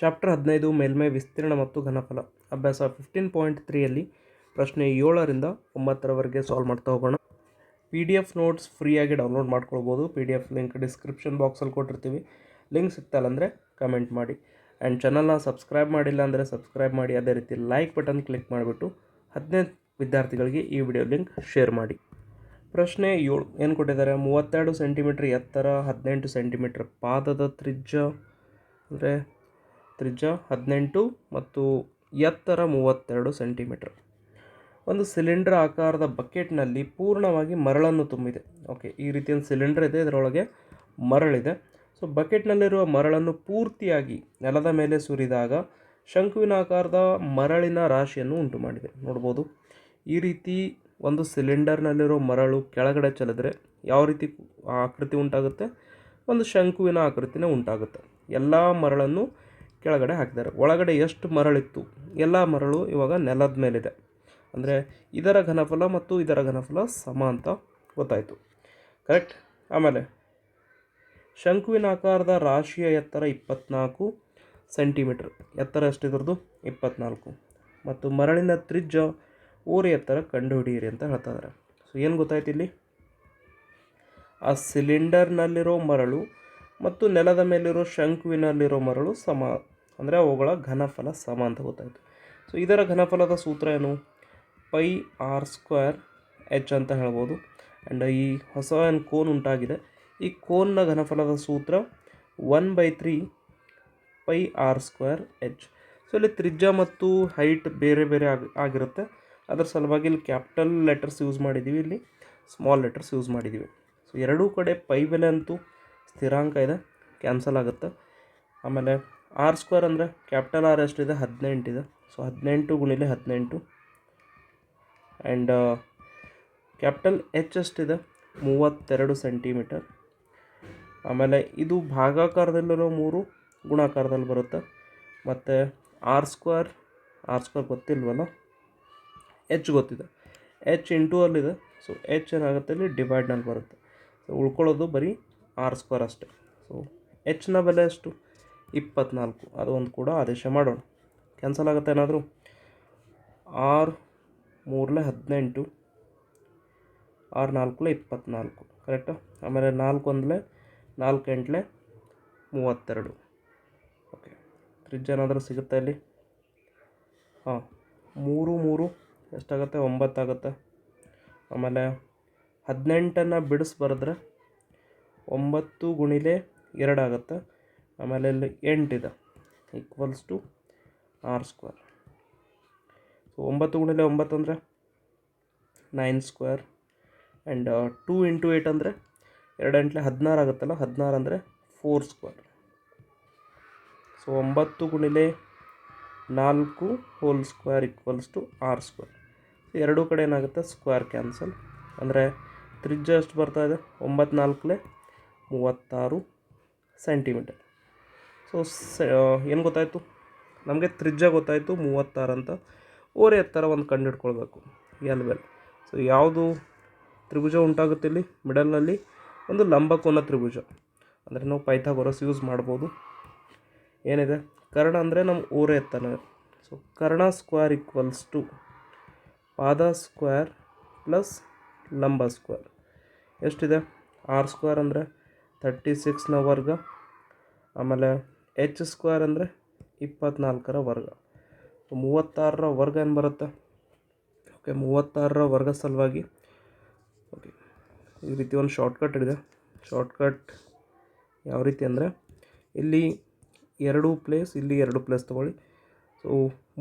Chapter ಹದಿನೈದು, ಮೇಲ್ಮೈ ವಿಸ್ತೀರ್ಣ ಮತ್ತು ಘನಫಲ. ಅಭ್ಯಾಸ ಫಿಫ್ಟೀನ್ ಪಾಯಿಂಟ್ ತ್ರೀಯಲ್ಲಿ ಪ್ರಶ್ನೆ ಏಳರಿಂದ ಒಂಬತ್ತರವರೆಗೆ ಸಾಲ್ವ್ ಮಾಡ್ತಾ ಹೋಗೋಣ. ಪಿ ಡಿ ಎಫ್ ನೋಟ್ಸ್ ಫ್ರೀಯಾಗಿ ಡೌನ್ಲೋಡ್ ಮಾಡ್ಕೊಳ್ಬೋದು. P D F link description ಬಾಕ್ಸಲ್ಲಿ ಕೊಟ್ಟಿರ್ತೀವಿ. ಲಿಂಕ್ ಸಿಗ್ತಲ್ಲ ಅಂದರೆ ಕಮೆಂಟ್ ಮಾಡಿ. ಆ್ಯಂಡ್ ಚಾನಲ್ನ ಸಬ್ಸ್ಕ್ರೈಬ್ ಮಾಡಿಲ್ಲ ಅಂದರೆ ಸಬ್ಸ್ಕ್ರೈಬ್ ಮಾಡಿ. ಅದೇ ರೀತಿ ಲೈಕ್ ಬಟನ್ ಕ್ಲಿಕ್ ಮಾಡಿಬಿಟ್ಟು ಹದಿನೈದು ವಿದ್ಯಾರ್ಥಿಗಳಿಗೆ ಈ ವಿಡಿಯೋ ಲಿಂಕ್ ಶೇರ್ ಮಾಡಿ. ಪ್ರಶ್ನೆ ಏಳು. ಏನು ಕೊಟ್ಟಿದ್ದಾರೆ? ಮೂವತ್ತೆರಡು ಸೆಂಟಿಮೀಟ್ರ್ ಎತ್ತರ, ಹದಿನೆಂಟು ಸೆಂಟಿಮೀಟ್ರ್ ಪಾದದ ತ್ರಿಜ್ಯ ಅಂದರೆ ತ್ರಿಜ್ಯ ಹದಿನೆಂಟು ಮತ್ತು ಎತ್ತರ ಮೂವತ್ತೆರಡು ಸೆಂಟಿಮೀಟರ್. ಒಂದು ಸಿಲಿಂಡರ್ ಆಕಾರದ ಬಕೆಟ್ನಲ್ಲಿ ಪೂರ್ಣವಾಗಿ ಮರಳನ್ನು ತುಂಬಿದೆ. ಓಕೆ, ಈ ರೀತಿ ಒಂದು ಸಿಲಿಂಡರ್ ಇದೆ, ಇದರೊಳಗೆ ಮರಳಿದೆ. ಸೊ, ಬಕೆಟ್ನಲ್ಲಿರುವ ಮರಳನ್ನು ಪೂರ್ತಿಯಾಗಿ ನೆಲದ ಮೇಲೆ ಸುರಿದಾಗ ಶಂಕುವಿನ ಆಕಾರದ ಮರಳಿನ ರಾಶಿಯನ್ನು ಉಂಟು ಮಾಡಿದೆ ನೋಡ್ಬೋದು, ಈ ರೀತಿ ಒಂದು ಸಿಲಿಂಡರ್ನಲ್ಲಿರೋ ಮರಳು ಕೆಳಗಡೆ ಚೆಲ್ಲಿದ್ರೆ ಯಾವ ರೀತಿ ಆಕೃತಿ ಉಂಟಾಗುತ್ತೆ? ಒಂದು ಶಂಕುವಿನ ಆಕೃತಿನೇ ಉಂಟಾಗುತ್ತೆ. ಎಲ್ಲ ಮರಳನ್ನು ಕೆಳಗಡೆ ಹಾಕಿದ್ದಾರೆ. ಒಳಗಡೆ ಎಷ್ಟು ಮರಳಿತ್ತು? ಎಲ್ಲ ಮರಳು ಇವಾಗ ನೆಲದ ಮೇಲಿದೆ. ಅಂದರೆ ಇದರ ಘನಫಲ ಮತ್ತು ಇದರ ಘನಫಲ ಸಮ ಅಂತ ಗೊತ್ತಾಯಿತು. ಕರೆಕ್ಟ್ ಆಮೇಲೆ ಶಂಕುವಿನ ಆಕಾರದ ರಾಶಿಯ ಎತ್ತರ ಇಪ್ಪತ್ನಾಲ್ಕು ಸೆಂಟಿಮೀಟ್ರ್. ಎತ್ತರ ಎಷ್ಟಿದ್ರದ್ದು ಇಪ್ಪತ್ನಾಲ್ಕು. ಮತ್ತು ಮರಳಿನ ತ್ರಿಜ್ಯ ಊರಿ ಎತ್ತರ ಕಂಡುಹಿಡಿಯಿರಿ ಅಂತ ಹೇಳ್ತಾ ಇದ್ದಾರೆ. ಸೊ ಏನು ಗೊತ್ತಾಯ್ತು ಇಲ್ಲಿ? ಆ ಸಿಲಿಂಡರ್ನಲ್ಲಿರೋ ಮರಳು ಮತ್ತು ನೆಲದ ಮೇಲಿರೋ ಶಂಕುವಿನಲ್ಲಿರೋ ಮರಳು ಸಮ ಅಂದರೆ ಅವುಗಳ ಘನಫಲ ಸಮ ಅಂತ ಗೊತ್ತಾಯಿತು. ಸೊ ಇದರ ಘನಫಲದ ಸೂತ್ರ ಏನು? ಪೈ ಆರ್ ಸ್ಕ್ವೇರ್ ಎಚ್ ಅಂತ ಹೇಳ್ಬೋದು. ಆ್ಯಂಡ್ ಈ ಹೊಸ ಏನು ಕೋನ್ ಉಂಟಾಗಿದೆ? ಈ ಕೋನ್ನ ಘನಫಲದ ಸೂತ್ರ one by three pi r square h. So ಇಲ್ಲಿ ತ್ರಿಜ್ಯ ಮತ್ತು ಹೈಟ್ ಬೇರೆ ಬೇರೆ ಆಗಿ, ಆಗಿರುತ್ತೆ. ಅದರ ಸಲುವಾಗಿ ಇಲ್ಲಿ ಕ್ಯಾಪಿಟಲ್ ಲೆಟರ್ಸ್ ಯೂಸ್ ಮಾಡಿದ್ದೀವಿ ಇಲ್ಲಿ ಸ್ಮಾಲ್ ಲೆಟರ್ಸ್ ಯೂಸ್ ಮಾಡಿದ್ದೀವಿ ಸೊ ಎರಡೂ ಕಡೆ ಪೈ ಬೆಲೆ ಅಂತೂ ಸ್ಥಿರಾಂಕ ಇದೆ. ಕ್ಯಾನ್ಸಲ್ ಆಗುತ್ತೆ. ಆಮೇಲೆ ಆರ್ ಸ್ಕ್ವೇರ್ ಅಂದರೆ ಕ್ಯಾಪಿಟಲ್ ಆರ್ ಎಷ್ಟಿದೆ? ಹದಿನೆಂಟಿದೆ ಸೊ ಹದಿನೆಂಟು ಗುಣಿಲೆ ಹದಿನೆಂಟು. ಆ್ಯಂಡ್ ಕ್ಯಾಪಿಟಲ್ ಎಚ್ ಎಷ್ಟಿದೆ? ಮೂವತ್ತೆರಡು ಸೆಂಟಿಮೀಟರ್. ಆಮೇಲೆ ಇದು ಭಾಗಾಕಾರದಲ್ಲಿರೋ ಮೂರು ಗುಣಾಕಾರದಲ್ಲಿ ಬರುತ್ತೆ. ಮತ್ತು ಆರ್ ಸ್ಕ್ವೇರ್ ಆರ್ ಸ್ಕ್ವೇರ್ ಗೊತ್ತಿಲ್ವಲ್ಲ? ಎಚ್ ಗೊತ್ತಿದೆ. ಎಚ್ ಇಂಟು ಅಲ್ಲಿದೆ ಸೊ ಎಚ್ ಏನಾಗುತ್ತೆ? ಇಲ್ಲಿ ಡಿವೈಡ್ನಲ್ಲಿ ಬರುತ್ತೆ. ಸೊ ಉಳ್ಕೊಳ್ಳೋದು ಬರೀ ಆರ್ ಸ್ಕ್ವೇರ್ ಅಷ್ಟೇ. ಸೊ ಎಚ್ನ ಬೆಲೆ ಎಷ್ಟು? ಇಪ್ಪತ್ನಾಲ್ಕು. ಅದು ಒಂದು ಕೂಡ ಆದೇಶ ಮಾಡೋಣ. ಕ್ಯಾನ್ಸಲ್ ಆಗುತ್ತೆ ಏನಾದರೂ? ಆರು ಮೂರಲೆ ಹದಿನೆಂಟು, ಆರು ನಾಲ್ಕಲೆ ಇಪ್ಪತ್ತ್ನಾಲ್ಕು ಕರೆಕ್ಟಾ ಆಮೇಲೆ ನಾಲ್ಕು ಒಂದಲೆ ನಾಲ್ಕು ಎಂಟಲೆ ಮೂವತ್ತೆರಡು. ಓಕೆ ತ್ರಿಜ್ಯ ಏನಾದರೂ ಸಿಗುತ್ತೆ ಇಲ್ಲಿ? ಹಾಂ. ಮೂರು ಮೂರು ಎಷ್ಟಾಗುತ್ತೆ? ಒಂಬತ್ತಾಗುತ್ತೆ. ಆಮೇಲೆ ಹದಿನೆಂಟನ್ನು ಬಿಡಿಸಿ ಬರೆದ್ರೆ ಒಂಬತ್ತು ಗುಣಿಲೆ ಎರಡಾಗುತ್ತೆ. ಆಮೇಲೆ ಇಲ್ಲಿ ಎಂಟಿದೆ equals to r square so ಒಂಬತ್ತು ಗುಣಿಲೆ ಒಂಬತ್ತು ಅಂದರೆ nine square and two into eight ಅಂದರೆ ಎರಡು ಎಂಟ್ಲೆ ಹದಿನಾರು ಆಗುತ್ತಲ್ಲ, ಹದಿನಾರು ಅಂದರೆ ಫೋರ್ ಸ್ಕ್ವೇರ್ ಸೊ ಒಂಬತ್ತು ಗುಣಿಲೆ ನಾಲ್ಕು whole square equals to r square ಎರಡೂ ಕಡೆ ಏನಾಗುತ್ತೆ? ಸ್ಕ್ವೇರ್ ಕ್ಯಾನ್ಸಲ್ ಅಂದರೆ ತ್ರಿಜ್ಯ ಎಷ್ಟು ಬರ್ತಾ ಇದೆ? ಒಂಬತ್ತು ನಾಲ್ಕಲೆ ಮೂವತ್ತಾರು ಸೆಂಟಿಮೀಟರ್ ಸೊ ಏನು ಗೊತ್ತಾಯಿತು? ನಮಗೆ ತ್ರಿಜ್ಯ ಗೊತ್ತಾಯಿತು, ಮೂವತ್ತಾರು ಅಂತ. ಓರೆ ಎತ್ತರ ಒಂದು ಕಂಡು ಹಿಡ್ಕೊಳ್ಬೇಕು. ಎಲ್ ಬೆಲ್ ಸೊ ಯಾವುದು ತ್ರಿಭುಜ ಉಂಟಾಗುತ್ತೆ ಇಲ್ಲಿ? ಮಿಡಲ್ನಲ್ಲಿ ಒಂದು ಲಂಬಕೋನ ತ್ರಿಭುಜ. ಅಂದರೆ ನಾವು ಪೈಥಾಗೊರಸ್ ಯೂಸ್ ಮಾಡ್ಬೋದು. ಏನಿದೆ? ಕರ್ಣ ಅಂದರೆ ನಮ್ಮ ಊರೆ ಎತ್ತನ ಸೊ ಕರ್ಣ ಸ್ಕ್ವೇರ್ ಈಕ್ವಲ್ಸ್ ಟು ಪಾದ ಸ್ಕ್ವೇರ್ ಪ್ಲಸ್ ಲಂಬ ಸ್ಕ್ವೇರ್ ಎಷ್ಟಿದೆ? ಆರ್ ಸ್ಕ್ವೇರ್ ಅಂದರೆ ತರ್ಟಿ ಸಿಕ್ಸ್ನ ವರ್ಗ. ಆಮೇಲೆ ಎಚ್ ಸ್ಕ್ವೇರ್ ಅಂದರೆ ಇಪ್ಪತ್ನಾಲ್ಕರ ವರ್ಗ. ಮೂವತ್ತಾರರ ವರ್ಗ ಏನು ಬರುತ್ತೆ? ಓಕೆ ಮೂವತ್ತಾರರ ವರ್ಗ ಸಲುವಾಗಿ. ಓಕೆ ಈ ರೀತಿ ಒಂದು ಶಾರ್ಟ್ಕಟ್ ಇದೆ. ಶಾರ್ಟ್ಕಟ್ ಯಾವ ರೀತಿ ಅಂದರೆ ಇಲ್ಲಿ ಎರಡು ಪ್ಲೇಸ್ ಇಲ್ಲಿ ಎರಡು ಪ್ಲೇಸ್ ತೊಗೊಳ್ಳಿ. ಸೊ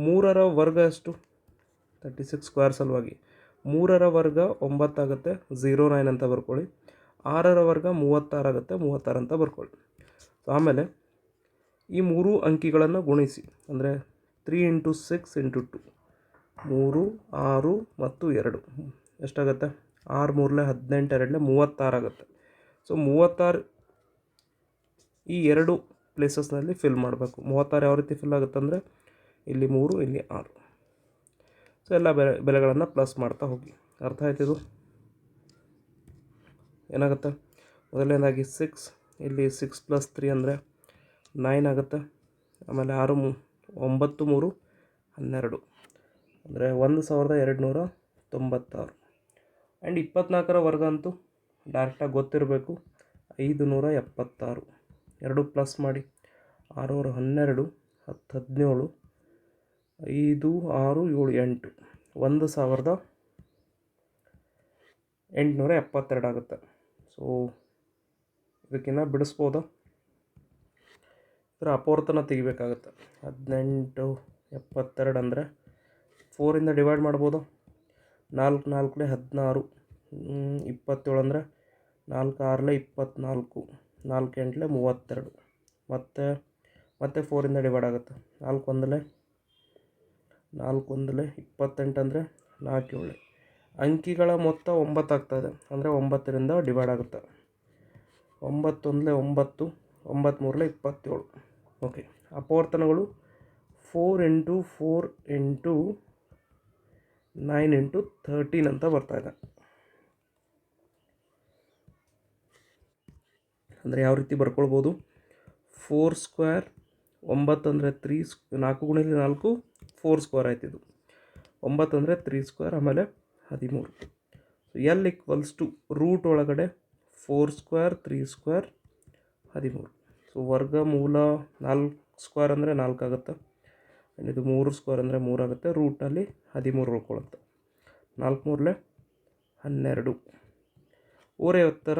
ಮೂರರ ವರ್ಗ ಎಷ್ಟು? ತರ್ಟಿ ಸಿಕ್ಸ್ ಸ್ಕ್ವೇರ್ ಸಲುವಾಗಿ. ಮೂರರ ವರ್ಗ ಒಂಬತ್ತಾಗುತ್ತೆ ಝೀರೋ ನೈನ್ ಅಂತ ಬರ್ಕೊಳ್ಳಿ. ಆರರ ವರ್ಗ ಮೂವತ್ತಾರು ಆಗುತ್ತೆ, ಮೂವತ್ತಾರು ಅಂತ ಬರ್ಕೊಳ್ಳಿ. ಸೊ ಆಮೇಲೆ ಈ ಮೂರು ಅಂಕಿಗಳನ್ನು ಗುಣಿಸಿ. ಅಂದರೆ three into six into two ಮೂರು, ಆರು ಮತ್ತು ಎರಡು. ಎಷ್ಟಾಗುತ್ತೆ? ಆರು ಮೂರಲೆ ಹದಿನೆಂಟು ಎರಡಲೆ ಮೂವತ್ತಾರು ಆಗುತ್ತೆ. ಸೊ ಮೂವತ್ತಾರು ಈ ಎರಡು ಪ್ಲೇಸಸ್ನಲ್ಲಿ ಫಿಲ್ ಮಾಡಬೇಕು. ಮೂವತ್ತಾರು ಯಾವ ರೀತಿ ಫಿಲ್ ಆಗುತ್ತೆ ಅಂದರೆ ಇಲ್ಲಿ ಮೂರು, ಇಲ್ಲಿ ಆರು. ಸೊ ಎಲ್ಲ ಬೆಲೆ ಬೆಲೆಗಳನ್ನು ಪ್ಲಸ್ ಮಾಡ್ತಾ ಹೋಗಿ. ಅರ್ಥ ಆಯ್ತಿದು ಏನಾಗುತ್ತೆ? ಮೊದಲನೇದಾಗಿ ಸಿಕ್ಸ್ ಇಲ್ಲಿ ಸಿಕ್ಸ್ ಪ್ಲಸ್ ತ್ರೀ ಅಂದರೆ ನೈನ್ ಆಗುತ್ತೆ. ಆಮೇಲೆ ಆರು ಮೂ, ಒಂಬತ್ತು ಮೂರು, ಹನ್ನೆರಡು. ಅಂದರೆ ಒಂದು ಸಾವಿರದ ಎರಡು ನೂರ ತೊಂಬತ್ತಾರು. ಆ್ಯಂಡ್ ಇಪ್ಪತ್ನಾಲ್ಕರ ವರ್ಗ ಅಂತೂ ಡೈರೆಕ್ಟಾಗಿ ಗೊತ್ತಿರಬೇಕು. ಐದು ನೂರ ಎಪ್ಪತ್ತಾರು. ಎರಡು ಪ್ಲಸ್ ಮಾಡಿ. ಆರೂರು ಹನ್ನೆರಡು ಹತ್ತು ಹದಿನೇಳು ಐದು, ಆರು, ಏಳು, ಎಂಟು. ಒಂದು ಸಾವಿರದ ಎಂಟುನೂರ ಎಪ್ಪತ್ತೆರಡು ಆಗುತ್ತೆ. ಸೊ ಇದಕ್ಕಿನ್ನ ಬಿಡಿಸ್ಬೋದಾ? ಇದರ ಅಪೋರ್ತನ ತೆಗಿಬೇಕಾಗುತ್ತೆ. ಹದಿನೆಂಟು, ಎಪ್ಪತ್ತೆರಡು ಅಂದರೆ ಫೋರಿಂದ ಡಿವೈಡ್ ಮಾಡ್ಬೋದು. ನಾಲ್ಕು ನಾಲ್ಕಲೆ ಹದಿನಾರು ಇಪ್ಪತ್ತೇಳು ಅಂದರೆ ನಾಲ್ಕು ಆರಲೆ ಇಪ್ಪತ್ತ್ನಾಲ್ಕು ನಾಲ್ಕು, ಎಂಟಲೆ ಮೂವತ್ತೆರಡು. ಮತ್ತು, ಮತ್ತೆ ಫೋರಿಂದ ಡಿವೈಡ್ ಆಗುತ್ತೆ. ನಾಲ್ಕು ಒಂದಲೆ ನಾಲ್ಕು ಒಂದಲೆ ಇಪ್ಪತ್ತೆಂಟು ಅಂದರೆ ನಾಲ್ಕು ಏಳೆ ಅಂಕಿಗಳ ಮೊತ್ತ ಒಂಬತ್ತು ಆಗ್ತಾಯಿದೆ ಅಂದರೆ ಒಂಬತ್ತರಿಂದ ಡಿವೈಡ್ ಆಗುತ್ತೆ. ಒಂಬತ್ತೊಂದಲೆ ಒಂಬತ್ತು ಒಂಬತ್ತು ಮೂರಲೆ ಇಪ್ಪತ್ತೇಳು. Okay ಅಪವರ್ತನಗಳು four into four into nine into thirteen ಅಂತ ಬರ್ತಾ ಇದೆ. ಅಂದರೆ ಯಾವ ರೀತಿ ಬರ್ಕೊಳ್ಬೋದು? ಫೋರ್ ಸ್ಕ್ವೇರ್ ಒಂಬತ್ತು ಅಂದರೆ ತ್ರೀ ಸ್ಕ್ ನಾಲ್ಕು ಗುಣಿಲೆ ನಾಲ್ಕು ಫೋರ್ ಸ್ಕ್ವೇರ್ ಆಯ್ತಿದ್ದು ಒಂಬತ್ತು ಅಂದರೆ ತ್ರೀ ಸ್ಕ್ವೇರ್ ಆಮೇಲೆ ಹದಿಮೂರು. ಎಲ್ ಈಕ್ವಲ್ಸ್ ಟು ರೂಟ್ ಒಳಗಡೆ ಫೋರ್ ಸ್ಕ್ವೇರ್ ತ್ರೀ ಸ್ಕ್ವೇರ್ ಹದಿಮೂರು. ಸೊ ವರ್ಗಮೂಲ ನಾಲ್ಕು ಸ್ಕ್ವೇರ್ ಅಂದರೆ ನಾಲ್ಕು ಆಗುತ್ತೆ. ಆ್ಯಂಡ್ ಇದು ಮೂರು ಸ್ಕ್ವೇರ್ ಅಂದರೆ ಮೂರು ಆಗುತ್ತೆ. ರೂಟಲ್ಲಿ ಹದಿಮೂರು ಉಳ್ಕೊಳ್ಳುತ್ತೆ. ನಾಲ್ಕು ಮೂರಲೆ ಹನ್ನೆರಡು. ಉತ್ತರ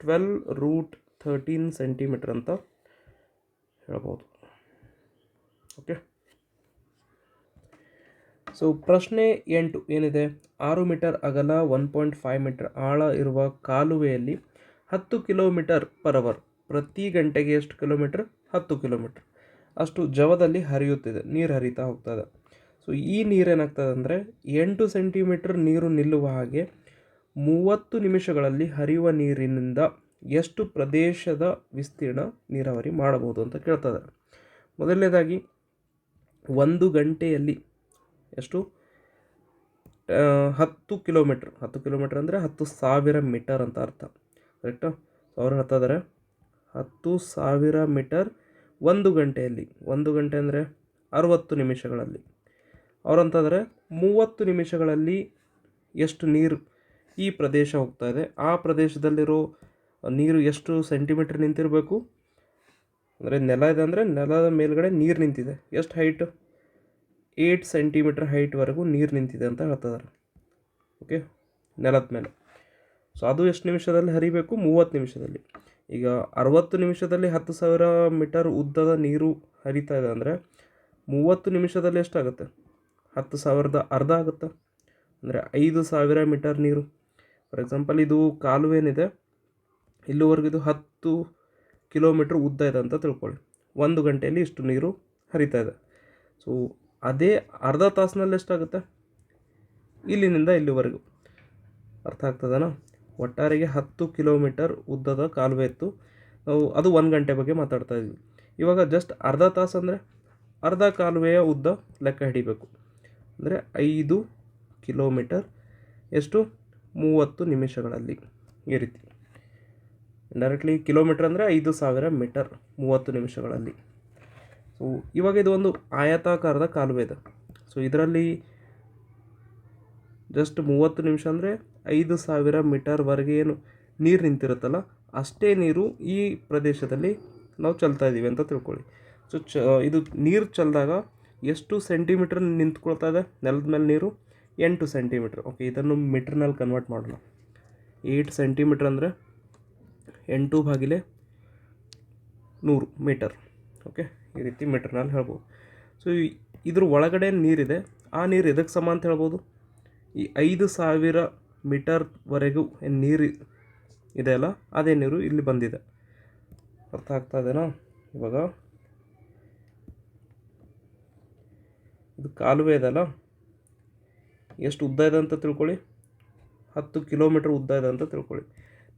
ಟ್ವೆಲ್ ರೂಟ್ ಥರ್ಟೀನ್ ಸೆಂಟಿಮೀಟ್ರ್ ಅಂತ ಹೇಳ್ಬೋದು. ಓಕೆ ಸೊ ಪ್ರಶ್ನೆ ಎಂಟು ಏನಿದೆ? ಆರು ಮೀಟರ್ ಅಗಲ ಒನ್ ಪಾಯಿಂಟ್ ಫೈವ್ ಮೀಟರ್ ಆಳ ಇರುವ ಕಾಲುವೆಯಲ್ಲಿ ಹತ್ತು ಕಿಲೋಮೀಟರ್ ಪರ್ ಅವರ್ ಪ್ರತಿ ಗಂಟೆಗೆ ಎಷ್ಟು ಕಿಲೋಮೀಟ್ರ್? ಹತ್ತು ಕಿಲೋಮೀಟ್ರ್. ಅಷ್ಟು ಜವದಲ್ಲಿ ಹರಿಯುತ್ತಿದೆ, ನೀರು ಹರಿತಾ ಹೋಗ್ತದೆ. ಸೊ ಈ ನೀರೇನಾಗ್ತದೆ ಅಂದರೆ ಎಂಟು ಸೆಂಟಿಮೀಟ್ರ್ ನೀರು ನಿಲ್ಲುವ ಹಾಗೆ ಮೂವತ್ತು ನಿಮಿಷಗಳಲ್ಲಿ ಹರಿಯುವ ನೀರಿನಿಂದ ಎಷ್ಟು ಪ್ರದೇಶದ ವಿಸ್ತೀರ್ಣ ನೀರಾವರಿ ಮಾಡಬಹುದು ಅಂತ ಕೇಳ್ತದೆ. ಮೊದಲನೇದಾಗಿ, ಒಂದು ಗಂಟೆಯಲ್ಲಿ ಎಷ್ಟು? ಹತ್ತು ಕಿಲೋಮೀಟ್ರ್. ಹತ್ತು ಕಿಲೋಮೀಟ್ರ್ ಅಂದರೆ ಹತ್ತು ಸಾವಿರ ಮೀಟರ್ ಅಂತ ಅರ್ಥ. ಕರೆಕ್ಟಾ? ಅವ್ರು ಹೇಳ್ತಾ ಇದ್ದಾರೆ ಹತ್ತು ಸಾವಿರ ಮೀಟರ್ ಒಂದು ಗಂಟೆಯಲ್ಲಿ. ಒಂದು ಗಂಟೆ ಅಂದರೆ ಅರುವತ್ತು ನಿಮಿಷಗಳಲ್ಲಿ. ಅವರಂತಂದರೆ ಮೂವತ್ತು ನಿಮಿಷಗಳಲ್ಲಿ ಎಷ್ಟು ನೀರು ಈ ಪ್ರದೇಶ ಹೋಗ್ತಾ ಇದೆ. ಆ ಪ್ರದೇಶದಲ್ಲಿರೋ ನೀರು ಎಷ್ಟು ಸೆಂಟಿಮೀಟ್ರ್ ನಿಂತಿರಬೇಕು? ಅಂದರೆ ನೆಲ ಇದೆ ಅಂದರೆ ನೆಲದ ಮೇಲ್ಗಡೆ ನೀರು ನಿಂತಿದೆ. ಎಷ್ಟು ಹೈಟ್ ಏಯ್ಟ್ ಸೆಂಟಿಮೀಟ್ರ್ ಹೈಟ್ವರೆಗೂ ನೀರು ನಿಂತಿದೆ ಅಂತ ಹೇಳ್ತಿದ್ದಾರೆ ಓಕೆ ನೆಲದ ಮೇಲೆ. ಸೊ ಅದು ಎಷ್ಟು ನಿಮಿಷದಲ್ಲಿ ಹರಿಬೇಕು? ಮೂವತ್ತು ನಿಮಿಷದಲ್ಲಿ. ಈಗ ಅರವತ್ತು ನಿಮಿಷದಲ್ಲಿ ಹತ್ತು ಸಾವಿರ ಮೀಟರ್ ಉದ್ದದ ನೀರು ಹರಿತಾ ಇದೆ ಅಂದರೆ ಮೂವತ್ತು ನಿಮಿಷದಲ್ಲಿ ಎಷ್ಟಾಗುತ್ತೆ? ಹತ್ತು ಸಾವಿರದ ಅರ್ಧ ಆಗುತ್ತೆ? ಅಂದರೆ ಐದು ಸಾವಿರ ಮೀಟರ್ ನೀರು. ಫಾರ್ ಎಕ್ಸಾಂಪಲ್ ಇದು ಕಾಲುವೆ ಏನಿದೆ ಇಲ್ಲಿವರೆಗೂ ಇದು ಹತ್ತು ಕಿಲೋಮೀಟ್ರ್ ಉದ್ದ ಇದೆ ಅಂತ ತಿಳ್ಕೊಳ್ಳಿ. ಒಂದು ಗಂಟೆಯಲ್ಲಿ ಇಷ್ಟು ನೀರು ಹರಿತಾ ಇದೆ. ಸೊ ಅದೇ ಅರ್ಧ ತಾಸಿನಲ್ಲಿ ಎಷ್ಟಾಗುತ್ತೆ? ಇಲ್ಲಿನಿಂದ ಇಲ್ಲಿವರೆಗೂ. ಅರ್ಥ ಆಗ್ತದನಾ? ಒಟ್ಟಾರೆಗೆ ಹತ್ತು ಕಿಲೋಮೀಟರ್ ಉದ್ದದ ಕಾಲುವೆ ಇತ್ತು. ಅದು ಒಂದು ಗಂಟೆ ಬಗ್ಗೆ ಮಾತಾಡ್ತಾ ಇದ್ವಿ. ಇವಾಗ ಜಸ್ಟ್ ಅರ್ಧ ತಾಸು ಅಂದರೆ ಅರ್ಧ ಕಾಲುವೆಯ ಉದ್ದ ಲೆಕ್ಕ ಹಿಡಿಬೇಕು. ಅಂದರೆ ಐದು ಕಿಲೋಮೀಟರ್ ಎಷ್ಟು? ಮೂವತ್ತು ನಿಮಿಷಗಳಲ್ಲಿ ಈ ರೀತಿ. ಡೈರೆಕ್ಟ್ಲಿ ಕಿಲೋಮೀಟರ್ ಅಂದರೆ ಐದು ಸಾವಿರ ಮೀಟರ್ ಮೂವತ್ತು ನಿಮಿಷಗಳಲ್ಲಿ. ಸೊ ಇವಾಗ ಇದು ಒಂದು ಆಯತಾಕಾರದ ಕಾಲುವೆ ಇದೆ. ಸೊ ಇದರಲ್ಲಿ ಜಸ್ಟ್ ಮೂವತ್ತು ನಿಮಿಷ ಅಂದರೆ ಐದು ಸಾವಿರ ಮೀಟರ್ವರೆಗೆ ಏನು ನೀರು ನಿಂತಿರುತ್ತಲ್ಲ, ಅಷ್ಟೇ ನೀರು ಈ ಪ್ರದೇಶದಲ್ಲಿ ನಾವು ಚಲ್ತಾ ಇದ್ದೀವಿ ಅಂತ ತಿಳ್ಕೊಳ್ಳಿ. ಸೊ ಚ, ಇದು ನೀರು ಚೆಲ್ಲಿದಾಗ ಎಷ್ಟು ಸೆಂಟಿಮೀಟ್ರ್ ನಿಂತ್ಕೊಳ್ತಾ ಇದೆ? ನೆಲದ ಮೇಲೆ ನೀರು ಎಂಟು ಸೆಂಟಿಮೀಟ್ರ್ ಓಕೆ ಇದನ್ನು ಮೀಟ್ರ್ನಲ್ಲಿ ಕನ್ವರ್ಟ್ ಮಾಡೋಣ. ಏಯ್ಟ್ ಸೆಂಟಿಮೀಟ್ರ್ ಅಂದರೆ ಎಂಟು ಬಾಗಿಲೆ ನೂರು ಮೀಟರ್. ಓಕೆ ಈ ರೀತಿ ಮೀಟ್ರ್ನಲ್ಲಿ ಹೇಳ್ಬೋದು. ಸೊ ಇದ್ರ ಒಳಗಡೆ ನೀರಿದೆ. ಆ ನೀರು ಎದಕ್ಕೆ ಸಮ ಅಂತ ಹೇಳ್ಬೋದು? ಈ ಐದು ಸಾವಿರ ಮೀಟರ್ವರೆಗೂ ನೀರು ಇದೆ ಅಲ್ಲ, ಅದೇ ನೀರು ಇಲ್ಲಿ ಬಂದಿದೆ. ಅರ್ಥ ಆಗ್ತಾ ಇದೆನಾ? ಇವಾಗ ಇದು ಕಾಲುವೆ ಇದೆ ಅಲ್ಲ, ಎಷ್ಟು ಉದ್ದ ಇದೆ ಅಂತ ತಿಳ್ಕೊಳ್ಳಿ. ಹತ್ತು ಕಿಲೋಮೀಟ್ರ್ ಉದ್ದ ಇದೆ ಅಂತ ತಿಳ್ಕೊಳ್ಳಿ.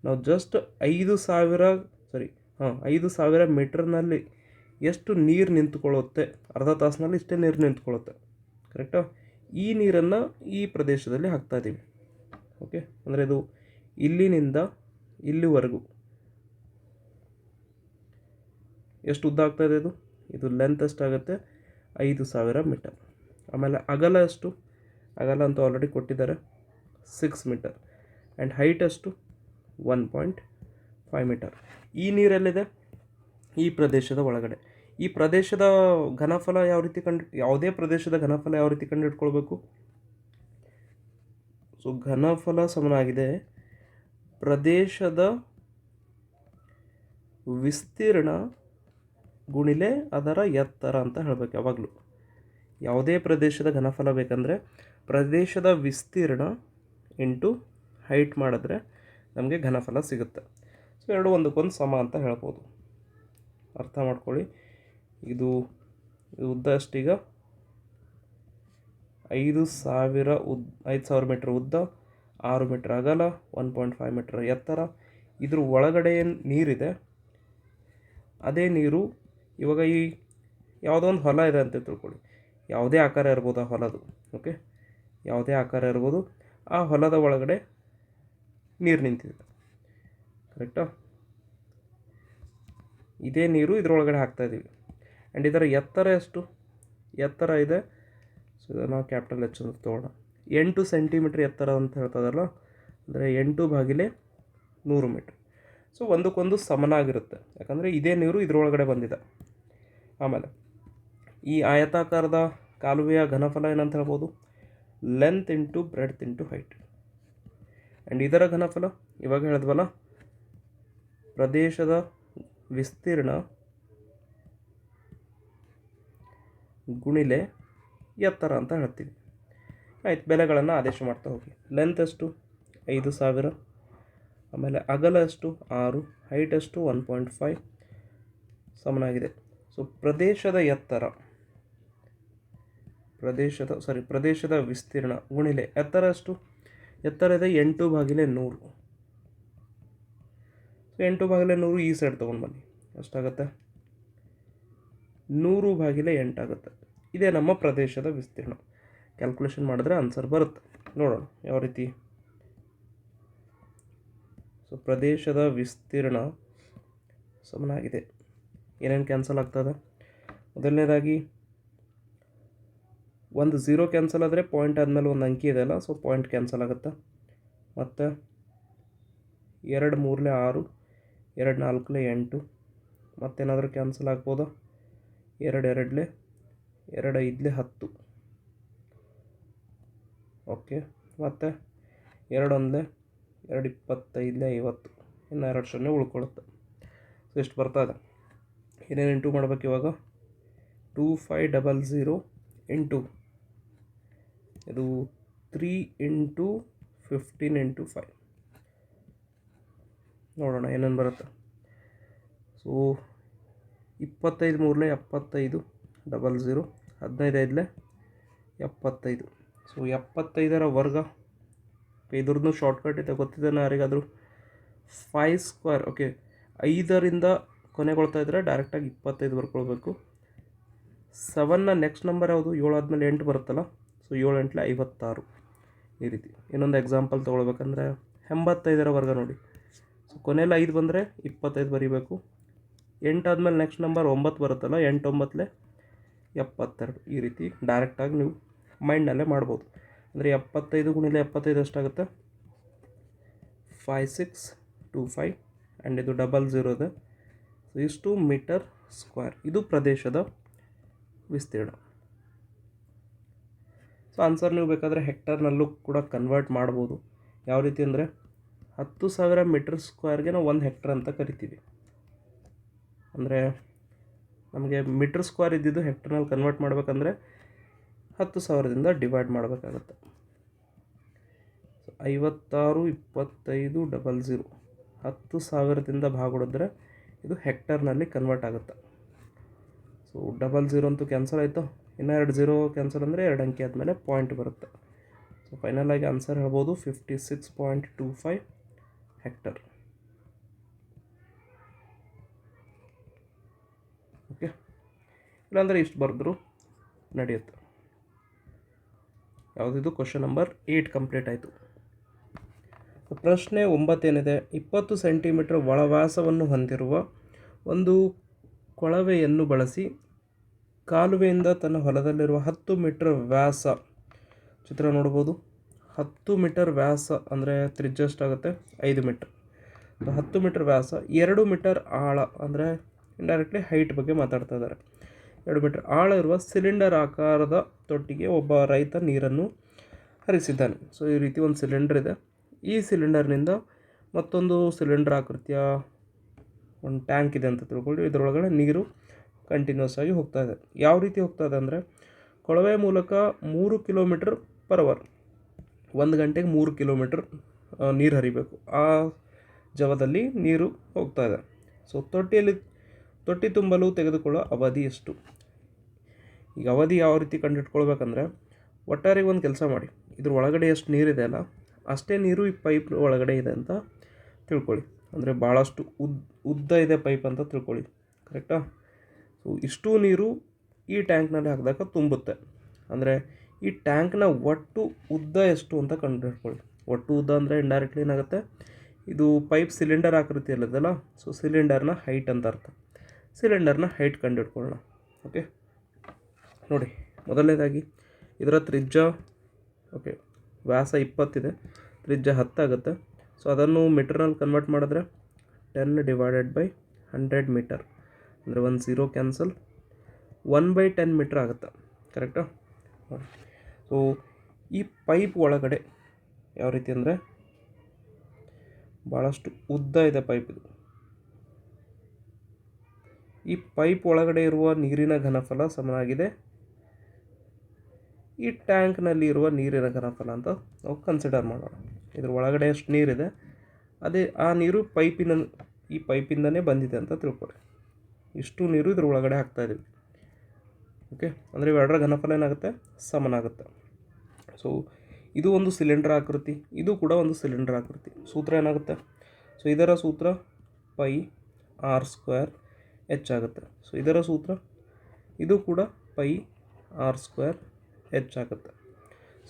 ನಾವು ಜಸ್ಟ್ ಐದು ಸಾವಿರ ಸಾರಿ ಹಾಂ, ಐದು ಸಾವಿರ ಮೀಟರ್ನಲ್ಲಿ ಎಷ್ಟು ನೀರು ನಿಂತ್ಕೊಳ್ಳುತ್ತೆ? ಅರ್ಧ ತಾಸಿನಲ್ಲಿ ಇಷ್ಟೇ ನೀರು ನಿಂತ್ಕೊಳ್ಳುತ್ತೆ. ಕರೆಕ್ಟಾ ಈ ನೀರನ್ನು ಈ ಪ್ರದೇಶದಲ್ಲಿ ಹಾಕ್ತಾ ಇದ್ದೀವಿ ಓಕೆ? ಅಂದರೆ ಇದು ಇಲ್ಲಿನಿಂದ ಇಲ್ಲಿವರೆಗೂ. ಎಷ್ಟು ಉದ್ದ ಆಗ್ತಾ ಇದೆ ಇದು? ಇದು ಲೆಂತ್ ಎಷ್ಟಾಗುತ್ತೆ ಐದು ಸಾವಿರ ಮೀಟರ್ ಆಮೇಲೆ ಅಗಲ ಎಷ್ಟು? ಅಗಲ ಅಂತ ಆಲ್ರೆಡಿ ಕೊಟ್ಟಿದ್ದಾರೆ ಸಿಕ್ಸ್ ಮೀಟರ್ ಆ್ಯಂಡ್ ಹೈಟ್ ಎಷ್ಟು ಒನ್ ಪಾಯಿಂಟ್ ಫೈವ್ ಮೀಟರ್ ಈ ನೀರೆಲ್ಲಿದೆ? ಈ ಪ್ರದೇಶದ ಒಳಗಡೆ. ಈ ಪ್ರದೇಶದ ಘನಫಲ ಯಾವ ರೀತಿ ಕಂಡು, ಯಾವುದೇ ಪ್ರದೇಶದ ಘನಫಲ ಯಾವ ರೀತಿ ಕಂಡು ಇಟ್ಕೊಳ್ಬೇಕು ಸೊ ಘನಫಲ ಸಮನಾಗಿದೆ. ಪ್ರದೇಶದ ವಿಸ್ತೀರ್ಣ ಗುಣಿಲೆ ಅದರ ಎತ್ತರ ಅಂತ ಹೇಳಬೇಕು ಯಾವಾಗಲೂ. ಯಾವುದೇ ಪ್ರದೇಶದ ಘನಫಲ ಬೇಕಂದರೆ ಪ್ರದೇಶದ ವಿಸ್ತೀರ್ಣ ಇಂಟು ಹೈಟ್ ಮಾಡಿದ್ರೆ ನಮಗೆ ಘನಫಲ ಸಿಗುತ್ತೆ. ಸೊ ಎರಡು ಒಂದಕ್ಕೊಂದು ಸಮ ಅಂತ ಹೇಳ್ಬೋದು. ಅರ್ಥ ಮಾಡ್ಕೊಳ್ಳಿ. ಇದು ಉದ್ದ ಅಷ್ಟೀಗ ಐದು ಸಾವಿರ ಉದ್, ಐದು ಸಾವಿರ ಮೀಟ್ರ್ ಉದ್ದ, ಆರು ಮೀಟ್ರ್ ಅಗಲ, ಒನ್ ಪಾಯಿಂಟ್ ಫೈವ್ ಮೀಟ್ರ್ ಎತ್ತರ. ಇದ್ರ ಒಳಗಡೆ ಏನು ನೀರಿದೆ? ಅದೇ ನೀರು ಇವಾಗ ಈ ಯಾವುದೋ ಒಂದು ಹೊಲ ಇದೆ ಅಂತ ತಿಳ್ಕೊಳ್ಳಿ. ಯಾವುದೇ ಆಕಾರ ಇರ್ಬೋದು ಆ ಹೊಲದು, ಓಕೆ? ಯಾವುದೇ ಆಕಾರ ಇರ್ಬೋದು, ಆ ಹೊಲದ ಒಳಗಡೆ ನೀರು ನಿಂತಿದೆ. ಕರೆಕ್ಟಾ? ಇದೇ ನೀರು ಇದರೊಳಗಡೆ ಹಾಕ್ತಾಯಿದ್ದೀವಿ ಆ್ಯಂಡ್ ಇದರ ಎತ್ತರ ಎಷ್ಟು? ಎತ್ತರ ಇದೆ ಸೊ ಇದನ್ನು ಕ್ಯಾಪಿಟಲ್ ಎಚ್ ಅಂತ ತೊಗೊಳ್ಳೋಣ ಎಂಟು ಸೆಂಟಿಮೀಟ್ರ್ ಎತ್ತರ ಅಂತ ಹೇಳ್ತದಲ್ಲ ಅಂದರೆ ಎಂಟು ಬಾಗಿಲೆ ನೂರು ಮೀಟ್ರ್ ಸೊ ಒಂದಕ್ಕೊಂದು ಸಮನಾಗಿರುತ್ತೆ. ಯಾಕಂದರೆ ಇದೇ ನೀರು ಇದರೊಳಗಡೆ ಬಂದಿದೆ. ಆಮೇಲೆ, ಈ ಆಯತಾಕಾರದ ಕಾಲುವೆಯ ಘನಫಲ ಏನಂತ ಹೇಳ್ಬೋದು? Length into breadth into height and ಇದರ ಘನಫಲ, ಇವಾಗ ಹೇಳಿದ್ವಲ್ಲ, ಪ್ರದೇಶದ ವಿಸ್ತೀರ್ಣ ಗುಣಿಲೆ ಎತ್ತರ ಅಂತ ಹೇಳ್ತೀವಿ. ಆಯ್ತು, ಬೆಲೆಗಳನ್ನು ಆದೇಶ ಮಾಡ್ತಾ ಹೋಗಿ. ಲೆಂತ್ ಎಷ್ಟು? ಐದು ಸಾವಿರ. ಆಮೇಲೆ ಅಗಲ ಎಷ್ಟು? ಆರು. ಹೈಟ್ ಎಷ್ಟು? ಒನ್ ಪಾಯಿಂಟ್ ಫೈವ್ ಸಮನಾಗಿದೆ. ಸೊ ಪ್ರದೇಶದ ಎತ್ತರ. ಪ್ರದೇಶದ ಸಾರಿ ಪ್ರದೇಶದ ವಿಸ್ತೀರ್ಣ, ಗುಣಿಲೆ, ಎತ್ತರ ಎಷ್ಟು? ಎತ್ತರ ಇದೆ ಎಂಟು ಬಾಗಿಲೆ ನೂರು. ಸೊ ಎಂಟು ಬಾಗಿಲೆ ನೂರು ಈ ಸೈಡ್ ತೊಗೊಂಡು ಬನ್ನಿ. ಎಷ್ಟಾಗುತ್ತೆ? ನೂರು ಬಾಗಿಲೆ ಎಂಟಾಗುತ್ತೆ. ಇದೇ ನಮ್ಮ ಪ್ರದೇಶದ ವಿಸ್ತೀರ್ಣ. ಕ್ಯಾಲ್ಕುಲೇಷನ್ ಮಾಡಿದ್ರೆ ಆನ್ಸರ್ ಬರುತ್ತೆ. ನೋಡೋಣ ಯಾವ ರೀತಿ. ಸೊ ಪ್ರದೇಶದ ವಿಸ್ತೀರ್ಣ ಸಮನಾಗಿದೆ. ಏನೇನು ಕ್ಯಾನ್ಸಲ್ ಆಗ್ತದೆ? ಮೊದಲನೇದಾಗಿ, ಒಂದು ಝೀರೋ ಕ್ಯಾನ್ಸಲ್ ಆದರೆ ಪಾಯಿಂಟ್ ಆದಮೇಲೆ ಒಂದು ಅಂಕಿ ಇದೆಯಲ್ಲ ಸೊ ಪಾಯಿಂಟ್ ಕ್ಯಾನ್ಸಲ್ ಆಗುತ್ತೆ. ಮತ್ತು, ಎರಡು ಮೂರಲೆ ಆರು, ಎರಡು ನಾಲ್ಕಲೆ ಎಂಟು, ಮತ್ತೇನಾದರೂ ಕ್ಯಾನ್ಸಲ್ ಆಗ್ಬೋದಾ? ಎರಡು ಎರಡಲೆ ಎರಡು ಐದಲೆ ಹತ್ತು. ಓಕೆ ಮತ್ತು ಎರಡು ಒಂದಲೆ ಎರಡು ಇಪ್ಪತ್ತೈದಲೆ ಐವತ್ತು. ಇನ್ನು ಎರಡು ಸೊನ್ನೆ ಉಳ್ಕೊಳುತ್ತೆ ಸೊ ಬರ್ತಾ ಇದೆ. ಏನೇನು ಇಂಟು ಮಾಡ್ಬೇಕು ಇವಾಗ? Two five double zero into ಇದು three into fifteen into five ನೋಡೋಣ, ಏನೇನು ಬರುತ್ತೆ. ಸೊ ಇಪ್ಪತ್ತೈದು ಮೂರನೇ ಎಪ್ಪತ್ತೈದು. ಡಬಲ್ ಝೀರೋ ಹದಿನೈದು ಐದಲೆ ಎಪ್ಪತ್ತೈದು. ಸೊ ಎಪ್ಪತ್ತೈದರ ವರ್ಗ ಇದ್ರದ್ದು ಶಾರ್ಟ್ಕಟ್ ಇದೆ, ಗೊತ್ತಿದೆ ಯಾರಿಗಾದರೂ? ಫೈ ಸ್ಕ್ವೇರ್ ಓಕೆ ಐದರಿಂದ ಕೊನೆಗೊಳ್ತಾ ಇದ್ದರೆ ಡೈರೆಕ್ಟಾಗಿ ಇಪ್ಪತ್ತೈದು ಬರ್ಕೊಳ್ಬೇಕು. ಸೆವೆನ್ನ ನೆಕ್ಸ್ಟ್ ನಂಬರ್ ಯಾವುದು? ಏಳು ಆದಮೇಲೆ ಎಂಟು ಬರುತ್ತಲ್ಲ? ಸೊ ಏಳು ಎಂಟ್ಲೆ ಐವತ್ತಾರು ಈ ರೀತಿ. ಇನ್ನೊಂದು ಎಕ್ಸಾಂಪಲ್ ತೊಗೊಳ್ಬೇಕಂದ್ರೆ ಎಂಬತ್ತೈದರ ವರ್ಗ ನೋಡಿ. ಸೊ ಕೊನೆಯಲ್ಲಿ ಐದು ಬಂದರೆ ಇಪ್ಪತ್ತೈದು ಬರೀಬೇಕು. ಎಂಟಾದಮೇಲೆ ನೆಕ್ಸ್ಟ್ ನಂಬರ್ ಒಂಬತ್ತು ಬರುತ್ತಲ್ಲ? ಎಂಟು ಒಂಬತ್ತಲೆ ಎಪ್ಪತ್ತೆರಡು ಈ ರೀತಿ ಡೈರೆಕ್ಟಾಗಿ ನೀವು ಮೈಂಡಲ್ಲೇ ಮಾಡ್ಬೋದು. ಅಂದರೆ ಎಪ್ಪತ್ತೈದು ಗುಣಿಲೆ ಎಪ್ಪತ್ತೈದು ಎಷ್ಟಾಗುತ್ತೆ? Five six two five and ಇದು ಡಬಲ್ ಝೀರೋ ಇದೆ ಸೊ ಇಷ್ಟು ಮೀಟರ್ ಸ್ಕ್ವೇರ್ ಇದು ಪ್ರದೇಶದ ವಿಸ್ತೀರ್ಣ. ಸೊ ಆನ್ಸರ್ ನೀವು ಬೇಕಾದರೆ ಹೆಕ್ಟರ್ನಲ್ಲೂ ಕೂಡ ಕನ್ವರ್ಟ್ ಮಾಡ್ಬೋದು. ಯಾವ ರೀತಿ ಅಂದರೆ ಹತ್ತು ಸಾವಿರ ಮೀಟರ್ ಸ್ಕ್ವೇರ್ಗೆ ನಾವು ಒಂದು ಹೆಕ್ಟರ್ ಅಂತ ಕರಿತೀವಿ. ಅಂದರೆ ನಮಗೆ ಮೀಟರ್ ಸ್ಕ್ವೇರ್ ಇದ್ದಿದ್ದು ಹೆಕ್ಟರ್ನಲ್ಲಿ ಕನ್ವರ್ಟ್ ಮಾಡಬೇಕಂದ್ರೆ ಹತ್ತು ಸಾವಿರದಿಂದ ಡಿವೈಡ್ ಮಾಡಬೇಕಾಗತ್ತೆ. ಸೊ ಐವತ್ತಾರು, ಇಪ್ಪತ್ತೈದು ಡಬಲ್ ಝೀರೋ ಹತ್ತು ಸಾವಿರದಿಂದ ಭಾಗ ಇದು ಹೆಕ್ಟರ್ನಲ್ಲಿ ಕನ್ವರ್ಟ್ ಆಗುತ್ತೆ. ಸೊ ಡಬಲ್ ಝೀರೋ ಅಂತೂ ಕ್ಯಾನ್ಸಲ್ ಆಯಿತು. ಇನ್ನೂ ಎರಡು ಝೀರೋ ಕ್ಯಾನ್ಸಲ್ ಅಂದರೆ ಎರಡು ಅಂಕಿ ಆದಮೇಲೆ ಪಾಯಿಂಟ್ ಬರುತ್ತೆ. ಸೊ ಫೈನಲ್ ಆಗಿ ಆನ್ಸರ್ ಹೇಳ್ಬೋದು. Fifty six point two five hectare okay ಇಲ್ಲಾಂದರೆ ಇಷ್ಟು ಬರೆದ್ರು ನಡೆಯುತ್ತೆ. ಯಾವುದಿದು? ಕ್ವಶನ್ ನಂಬರ್ ಏಯ್ಟ್ ಕಂಪ್ಲೀಟ್ ಆಯಿತು. ಪ್ರಶ್ನೆ ಒಂಬತ್ತೇನಿದೆ? ಇಪ್ಪತ್ತು ಸೆಂಟಿಮೀಟರ್ ಒಳವ್ಯಾಸವನ್ನು ಹೊಂದಿರುವ ಒಂದು ಕೊಳವೆಯನ್ನು ಬಳಸಿ ಕಾಲುವೆಯಿಂದ ತನ್ನ ಹೊಲದಲ್ಲಿರುವ ಹತ್ತು ಮೀಟರ್ ವ್ಯಾಸ, ಚಿತ್ರ ನೋಡ್ಬೋದು. ಹತ್ತು ಮೀಟರ್ ವ್ಯಾಸ ಅಂದರೆ ಎಷ್ಟಾಗುತ್ತೆ ಐದು ಮೀಟರ್. ಹತ್ತು ಮೀಟರ್ ವ್ಯಾಸ, ಎರಡು ಮೀಟರ್ ಆಳ ಅಂದರೆ ಇಂಡೈರೆಕ್ಟ್ಲಿ ಹೈಟ್ ಬಗ್ಗೆ ಮಾತಾಡ್ತಾ ಇದ್ದಾರೆ. ಎರಡು ಮೀಟರ್. ಆಳ ಇರುವ ಸಿಲಿಂಡರ್ ಆಕಾರದ ತೊಟ್ಟಿಗೆ ಒಬ್ಬ ರೈತ ನೀರನ್ನು ಹರಿಸಿದ್ದಾನೆ. ಸೊ, ಈ ರೀತಿ ಒಂದು ಸಿಲಿಂಡರ್ ಇದೆ. ಈ ಸಿಲಿಂಡರ್ನಿಂದ ಮತ್ತೊಂದು ಸಿಲಿಂಡರ್ ಆಕೃತಿಯ ಒಂದು ಟ್ಯಾಂಕ್ ಇದೆ ಅಂತ ತಿಳ್ಕೊಳ್ಳಿ ಇದರೊಳಗಡೆ ನೀರು ಕಂಟಿನ್ಯೂಸ್ ಆಗಿ ಹೋಗ್ತಾ ಇದೆ. ಯಾವ ರೀತಿ ಹೋಗ್ತಾ ಇದೆ ಅಂದರೆ, ಕೊಳವೆ ಮೂಲಕ ಮೂರು ಕಿಲೋಮೀಟ್ರ್ ಪರ್ ಅವರ್. ಒಂದು ಗಂಟೆಗೆ ಮೂರು ಕಿಲೋಮೀಟ್ರ್ ನೀರು ಹರಿಬೇಕು. ಆ ಜವದಲ್ಲಿ ನೀರು ಹೋಗ್ತಾ ಇದೆ. ಸೊ, ತೊಟ್ಟಿಯಲ್ಲಿ, ತೊಟ್ಟಿ ತುಂಬಲು ತೆಗೆದುಕೊಳ್ಳೋ ಅವಧಿ ಎಷ್ಟು? ಈಗ ಅವಧಿ ಯಾವ ರೀತಿ ಕಂಡಿಟ್ಕೊಳ್ಬೇಕಂದ್ರೆ ಒಟ್ಟಾರೆ ಒಂದು ಕೆಲಸ ಮಾಡಿ. ಇದ್ರ ಒಳಗಡೆ ಎಷ್ಟು ನೀರಿದೆ ಅಲ್ಲ, ಅಷ್ಟೇ ನೀರು ಈ ಪೈಪ್ ಒಳಗಡೆ ಇದೆ ಅಂತ ತಿಳ್ಕೊಳ್ಳಿ. ಅಂದರೆ ಭಾಳಷ್ಟು ಉದ್ದ ಉದ್ದ ಇದೆ ಪೈಪ್ ಅಂತ ತಿಳ್ಕೊಳ್ಳಿ. ಕರೆಕ್ಟಾ? ಸೊ ಇಷ್ಟು ನೀರು ಈ ಟ್ಯಾಂಕ್ನಲ್ಲಿ ಹಾಕಿದಾಗ ತುಂಬುತ್ತೆ. ಅಂದರೆ ಈ ಟ್ಯಾಂಕ್ನ ಒಟ್ಟು ಉದ್ದ ಎಷ್ಟು ಅಂತ ಕಂಡು ಹಿಡ್ಕೊಳ್ಳಿ ಒಟ್ಟು ಉದ್ದ ಅಂದರೆ ಇಂಡೈರೆಕ್ಟ್ಲಿ ಏನಾಗುತ್ತೆ? ಇದು ಪೈಪ್ ಸಿಲಿಂಡರ್ ಆಕೃತಿಯಲ್ಲಿದೆಲ್ಲ ಸೊ ಸಿಲಿಂಡರ್ನ ಹೈಟ್ ಅಂತ ಅರ್ಥ. ಸಿಲಿಂಡರ್ನ ಹೈಟ್ ಕಂಡು ಹಿಡ್ಕೊಳ್ಳೋಣ ಓಕೆ ನೋಡಿ, ಮೊದಲನೇದಾಗಿ ಇದರ ತ್ರಿಜ್ಯ, ಓಕೆ, ವ್ಯಾಸ ಇಪ್ಪತ್ತಿದೆ, ತ್ರಿಜ್ಯ ಹತ್ತಾಗುತ್ತೆ ಸೊ ಅದನ್ನು ಮೀಟರ್ನಲ್ಲಿ ಕನ್ವರ್ಟ್ ಮಾಡಿದ್ರೆ ten divided by hundred metre ಅಂದರೆ ಒಂದು zero cancel one by ten metre ಆಗುತ್ತೆ. ಕರೆಕ್ಟಾ ಸೊ ಈ ಪೈಪ್ ಒಳಗಡೆ ಯಾವ ರೀತಿ ಅಂದರೆ ಭಾಳಷ್ಟು ಉದ್ದ ಇದೆ ಪೈಪ್ ಇದು. ಈ ಪೈಪ್ ಒಳಗಡೆ ಇರುವ ನೀರಿನ ಘನಫಲ ಸಮನಾಗಿದೆ. ಈ ಟ್ಯಾಂಕ್ನಲ್ಲಿ ಇರುವ ನೀರಿನ ಘನಫಲ ಅಂತ ನಾವು ಕನ್ಸಿಡರ್ ಮಾಡೋಣ. ಇದ್ರ ಒಳಗಡೆ ಎಷ್ಟು ನೀರಿದೆ. ಅದೇ ಆ ನೀರು ಪೈಪಿನ, ಈ ಪೈಪಿಂದನೇ ಬಂದಿದೆ ಅಂತ ತಿಳ್ಕೊಳ್ಳಿ ಇಷ್ಟು ನೀರು ಇದ್ರ ಒಳಗಡೆ ಹಾಕ್ತಾ ಇದ್ದೀವಿ. ಓಕೆ ಅಂದರೆ ಇವೆರಡರ ಘನಫಲ ಏನಾಗುತ್ತೆ? ಸಮನಾಗುತ್ತೆ. ಸೊ ಇದು ಒಂದು ಸಿಲಿಂಡರ್ ಆಕೃತಿ, ಇದು ಕೂಡ ಒಂದು ಸಿಲಿಂಡರ್ ಆಕೃತಿ. ಸೂತ್ರ ಏನಾಗುತ್ತೆ? ಸೊ ಇದರ ಸೂತ್ರ ಪೈ ಆರ್ ಸ್ಕ್ವೇರ್ ಹೆಚ್ಚಾಗುತ್ತೆ ಸೊ ಇದರ ಸೂತ್ರ, ಇದು ಕೂಡ ಪೈ ಆರ್ ಸ್ಕ್ವೇರ್ ಎಚ್ ಆಗುತ್ತೆ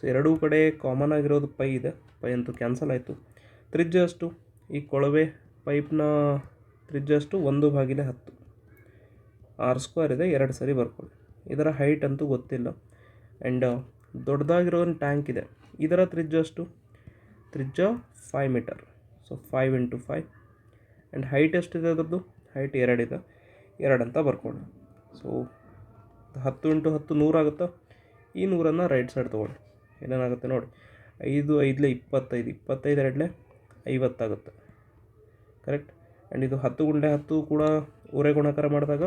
ಸೊ ಎರಡೂ ಕಡೆ ಕಾಮನ್ ಆಗಿರೋದು ಪೈ ಇದೆ. ಪೈ ಅಂತೂ ಕ್ಯಾನ್ಸಲ್ ಆಯಿತು. ತ್ರಿಜ್ಯ ಅಷ್ಟು. ಈ ಕೊಳವೆ ಪೈಪ್ನ ತ್ರಿಜ್ಯ ಅಷ್ಟು ಒಂದು ಭಾಗಿಲೆ ಹತ್ತು. ಆರ್ ಸ್ಕ್ವೇರ್ ಇದೆ. ಎರಡು ಸರಿ ಬರ್ಕೊಳ್ಳಿ. ಇದರ ಹೈಟ್ ಅಂತೂ ಗೊತ್ತಿಲ್ಲ. ಆ್ಯಂಡ್ ದೊಡ್ಡದಾಗಿರೋ ಒಂದು ಟ್ಯಾಂಕ್ ಇದೆ. ಇದರ ತ್ರಿಜ್ಯ ಅಷ್ಟು? ತ್ರಿಜ್ಯ five metre so five into five and height ಎಷ್ಟಿದೆ ಅದರದ್ದು? ಹೈಟ್ ಎರಡಿದೆ ಎರಡು ಅಂತ ಬರ್ಕೊಳ್ಳಿ. ಸೊ ಹತ್ತು ಇಂಟು ಹತ್ತು ನೂರಾಗುತ್ತಾ? ಈ ನೂರನ್ನು ರೈಟ್ ಸೈಡ್ ತೊಗೊಳ್ಳಿ ಏನೇನಾಗುತ್ತೆ ನೋಡಿ. ಐದು, ಐದಲೇ ಇಪ್ಪತ್ತೈದು. ಇಪ್ಪತ್ತೈದು, ಎರಡಲೇ ಐವತ್ತಾಗುತ್ತೆ. ಕರೆಕ್ಟ್ ಆ್ಯಂಡ್ ಇದು ಹತ್ತು ಗುಂಡೆ ಹತ್ತು ಕೂಡ ಊರೇ ಗುಣಾಕಾರ ಮಾಡಿದಾಗ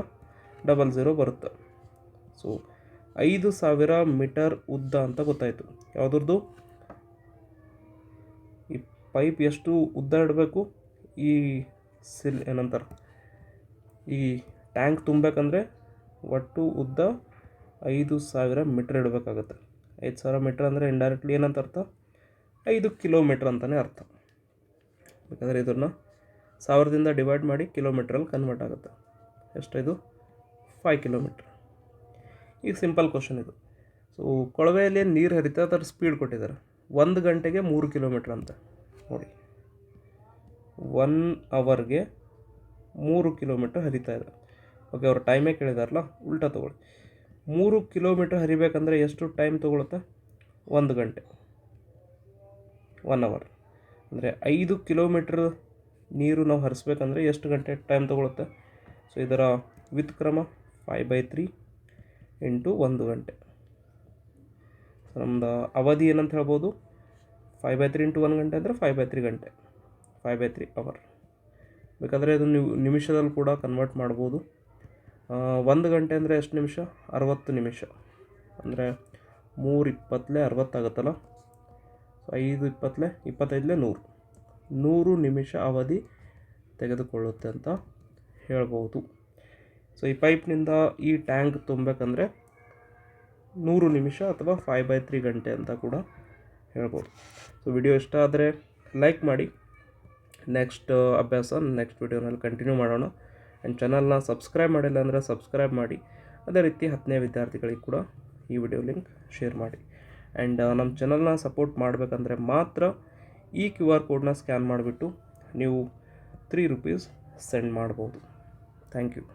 ಡಬಲ್ ಝೀರೋ ಬರುತ್ತೆ. ಸೊ ಐದು ಸಾವಿರ ಮೀಟರ್ ಉದ್ದ ಅಂತ ಗೊತ್ತಾಯಿತು. ಯಾವುದ್ರದ್ದು? ಈ ಪೈಪ್ ಎಷ್ಟು ಉದ್ದ ಇಡಬೇಕು? ಈ ಸಿಲ್ ಏನಂತಾರೆ? ಈ ಟ್ಯಾಂಕ್ ತುಂಬಬೇಕಂದ್ರೆ ಒಟ್ಟು ಉದ್ದ ಐದು ಸಾವಿರ ಮೀಟ್ರ್ ಇಡಬೇಕಾಗತ್ತೆ. ಐದು ಸಾವಿರ ಮೀಟ್ರ್ ಅಂದರೆ ಇಂಡೈರೆಕ್ಟ್ಲಿ ಏನಂತ ಅರ್ಥ? ಐದು ಕಿಲೋಮೀಟ್ರ್ ಅಂತಲೇ ಅರ್ಥ. ಯಾಕಂದರೆ ಇದನ್ನು ಸಾವಿರದಿಂದ ಡಿವೈಡ್ ಮಾಡಿ ಕಿಲೋಮೀಟ್ರಲ್ಲಿ ಕನ್ವರ್ಟ್ ಆಗುತ್ತೆ. ಎಷ್ಟಿದು? ಫೈವ್ ಕಿಲೋಮೀಟ್ರ್ ಈಗ ಸಿಂಪಲ್ ಕ್ವಶನ್ ಇದು. ಸೊ ಕೊಳವೆಯಲ್ಲಿ ನೀರು ಹರಿತಾ ಅದರ ಸ್ಪೀಡ್ ಕೊಟ್ಟಿದ್ದಾರೆ. ಒಂದು ಗಂಟೆಗೆ ಮೂರು ಕಿಲೋಮೀಟ್ರ್ ಅಂತ. ನೋಡಿ. ಒನ್ ಅವರ್ಗೆ ಮೂರು ಕಿಲೋಮೀಟ್ರ್ ಹರಿತಾ ಇದೆ. ಓಕೆ ಅವ್ರು ಟೈಮೇ ಕೇಳಿದಾರಲ್ಲ, ಉಲ್ಟಾ ತೊಗೊಳ್ಳಿ. ಮೂರು ಕಿಲೋಮೀಟ್ರ್ ಹರಿಬೇಕಂದ್ರೆ ಎಷ್ಟು ಟೈಮ್ ತೊಗೊಳುತ್ತೆ? ಒಂದು ಗಂಟೆ. ಒನ್ ಅವರ್ ಅಂದರೆ ಐದು ಕಿಲೋಮೀಟ್ರ್ ನೀರು ನಾವು ಹರಿಸ್ಬೇಕಂದ್ರೆ ಎಷ್ಟು ಗಂಟೆ ಟೈಮ್ ತೊಗೊಳುತ್ತೆ? ಸೊ ಇದರ ವ್ಯುತ್ಕ್ರಮ ಫೈ ಬೈ ತ್ರೀ ಇಂಟು ಒಂದು ಗಂಟೆ. ಸೊ ನಮ್ಮದು ಅವಧಿ ಏನಂತ ಹೇಳ್ಬೋದು? ಫೈವ್ ಬೈ ತ್ರೀ ಇಂಟು ಒಂದು ಗಂಟೆ ಅಂದರೆ ಫೈ ಬೈ ತ್ರೀ ಗಂಟೆ. ಫೈವ್ ಬೈ ತ್ರೀ ಅವರ್ ಬೇಕಾದರೆ ಅದು ನೀವು ನಿಮಿಷದಲ್ಲಿ ಕೂಡ ಕನ್ವರ್ಟ್ ಮಾಡ್ಬೋದು. ಒಂದು ಗಂಟೆ ಅಂದರೆ ಎಷ್ಟು ನಿಮಿಷ? ಅರವತ್ತು ನಿಮಿಷ. ಅಂದರೆ ಮೂರು ಇಪ್ಪತ್ತಲೇ ಅರವತ್ತಾಗುತ್ತಲ್ಲ ಸೊ ಐದು ಇಪ್ಪತ್ತಲೇ ಇಪ್ಪತ್ತೈದಲೇ ನೂರು. ನೂರು ನಿಮಿಷ ಅವಧಿ ತೆಗೆದುಕೊಳ್ಳುತ್ತೆ ಅಂತ ಹೇಳ್ಬೋದು. ಸೊ ಈ ಪೈಪ್ನಿಂದ ಈ ಟ್ಯಾಂಕ್ ತುಂಬಬೇಕಂದ್ರೆ ನೂರು ನಿಮಿಷ ಅಥವಾ ಫೈವ್ ಬೈ ತ್ರೀ ಗಂಟೆ ಅಂತ ಕೂಡ ಹೇಳ್ಬೋದು. ಸೊ ವಿಡಿಯೋ ಇಷ್ಟ ಆದರೆ ಲೈಕ್ ಮಾಡಿ. ನೆಕ್ಸ್ಟ್ ಅಭ್ಯಾಸ ನೆಕ್ಸ್ಟ್ ವಿಡಿಯೋನಲ್ಲಿ ಕಂಟಿನ್ಯೂ ಮಾಡೋಣ. ಆ್ಯಂಡ್ ಚಾನಲ್ನ ಸಬ್ಸ್ಕ್ರೈಬ್ ಮಾಡಿಲ್ಲ ಅಂದರೆ ಸಬ್ಸ್ಕ್ರೈಬ್ ಮಾಡಿ. ಅದೇ ರೀತಿ ಹತ್ತನೇ ವಿದ್ಯಾರ್ಥಿಗಳಿಗೆ ಕೂಡ ಈ ವಿಡಿಯೋ ಲಿಂಕ್ ಶೇರ್ ಮಾಡಿ. ಆ್ಯಂಡ್ ನಮ್ಮ ಚಾನಲ್ನ ಸಪೋರ್ಟ್ ಮಾಡಬೇಕಂದ್ರೆ ಮಾತ್ರ ಈ ಕ್ಯೂ ಆರ್ ಕೋಡ್ನ ಸ್ಕ್ಯಾನ್ ಮಾಡಿಬಿಟ್ಟು ನೀವು ತ್ರೀ ರುಪೀಸ್ ಸೆಂಡ್ ಮಾಡ್ಬೋದು. Thank you